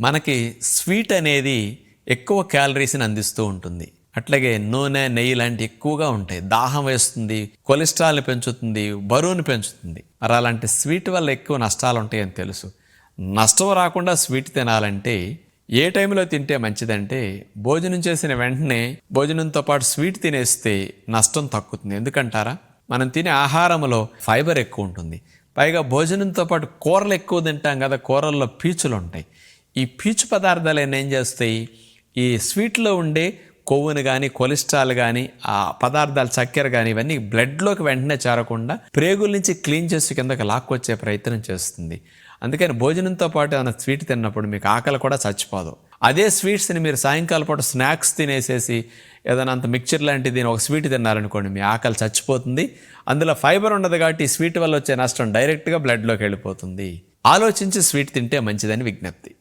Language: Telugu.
మనకి స్వీట్ అనేది ఎక్కువ క్యాలరీస్ని అందిస్తూ ఉంటుంది. అట్లాగే నూనె నెయ్యి లాంటి ఎక్కువగా ఉంటాయి. దాహం వేస్తుంది కొలెస్ట్రాల్ని పెంచుతుంది బరువుని పెంచుతుంది. మరి అలాంటి స్వీట్ వల్ల ఎక్కువ నష్టాలు ఉంటాయని తెలుసు. నష్టం రాకుండా స్వీట్ తినాలంటే ఏ టైంలో తింటే మంచిదంటే భోజనం చేసిన వెంటనే భోజనంతో పాటు స్వీట్ తినేస్తే నష్టం తగ్గుతుంది. ఎందుకంటారా? మనం తినే ఆహారంలో ఫైబర్ ఎక్కువ ఉంటుంది. పైగా భోజనంతో పాటు కూరలు ఎక్కువ తింటాం కదా కూరల్లో పీచులు ఉంటాయి ఈ పీచు పదార్థాలు ఏం చేస్తాయి? ఈ స్వీట్లో ఉండే కొవ్వును కానీ కొలెస్ట్రాల్ కానీ ఆ పదార్థాలు చక్కెర కానీ ఇవన్నీ బ్లడ్లోకి వెంటనే చేరకుండా ప్రేగుల నుంచి క్లీన్ చేసి కిందకి లాక్కొచ్చే ప్రయత్నం చేస్తుంది. అందుకని భోజనంతో పాటు ఏమైనా స్వీట్ తిన్నప్పుడు మీకు ఆకలి కూడా చచ్చిపోదు. అదే స్వీట్స్ని మీరు సాయంకాలం పూట స్నాక్స్ తినేసేసి ఏదైనా అంత మిక్చర్ లాంటిది ఒక స్వీట్ తిన్నారనుకోండి మీ ఆకలి చచ్చిపోతుంది. అందులో ఫైబర్ ఉండదు కాబట్టి ఈ స్వీట్ వల్ల వచ్చే నష్టం డైరెక్ట్గా బ్లడ్లోకి వెళ్ళిపోతుంది. ఆలోచించి స్వీట్ తింటే మంచిదని విజ్ఞప్తి.